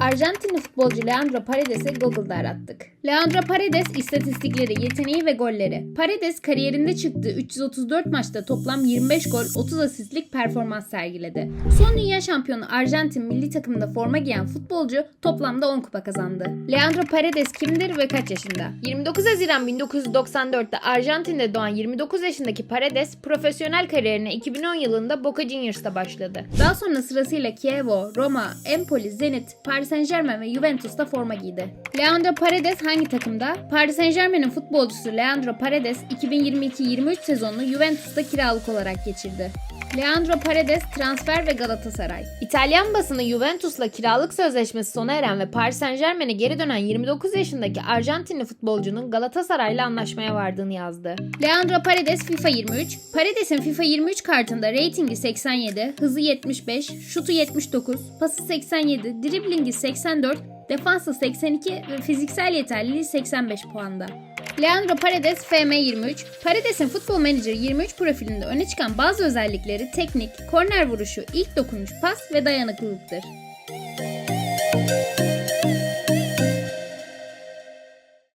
Arjantinli futbolcu Leandro Paredes'i Google'da arattık. Leandro Paredes istatistikleri, yeteneği ve golleri. Paredes kariyerinde çıktığı 334 maçta toplam 25 gol, 30 asistlik performans sergiledi. Son dünya şampiyonu Arjantin milli takımında forma giyen futbolcu toplamda 10 kupa kazandı. Leandro Paredes kimdir ve kaç yaşında? 29 Haziran 1994'te Arjantin'de doğan 29 yaşındaki Paredes profesyonel kariyerine 2010 yılında Boca Juniors'ta başladı. Daha sonra sırasıyla Chievo, Roma, Empoli, Zenit, Paris Saint Germain ve Juventus'ta forma giydi. Leandro Paredes hangi takımda? Paris Saint Germain'in futbolcusu Leandro Paredes 2022-23 sezonunu Juventus'ta kiralık olarak geçirdi. Leandro Paredes transfer ve Galatasaray. İtalyan basını Juventus'la kiralık sözleşmesi sona eren ve Paris Saint Germain'e geri dönen 29 yaşındaki Arjantinli futbolcunun Galatasaray'la anlaşmaya vardığını yazdı. Leandro Paredes FIFA 23. Paredes'in FIFA 23 kartında reytingi 87, hızı 75, şutu 79, pası 87, driblingi 84, defansı 82 ve fiziksel yeterliliği 85 puanda. Leandro Paredes FM23. Paredes'in Futbol Manager 23 profilinde öne çıkan bazı özellikleri teknik, korner vuruşu, ilk dokunuş, pas ve dayanıklılıktır.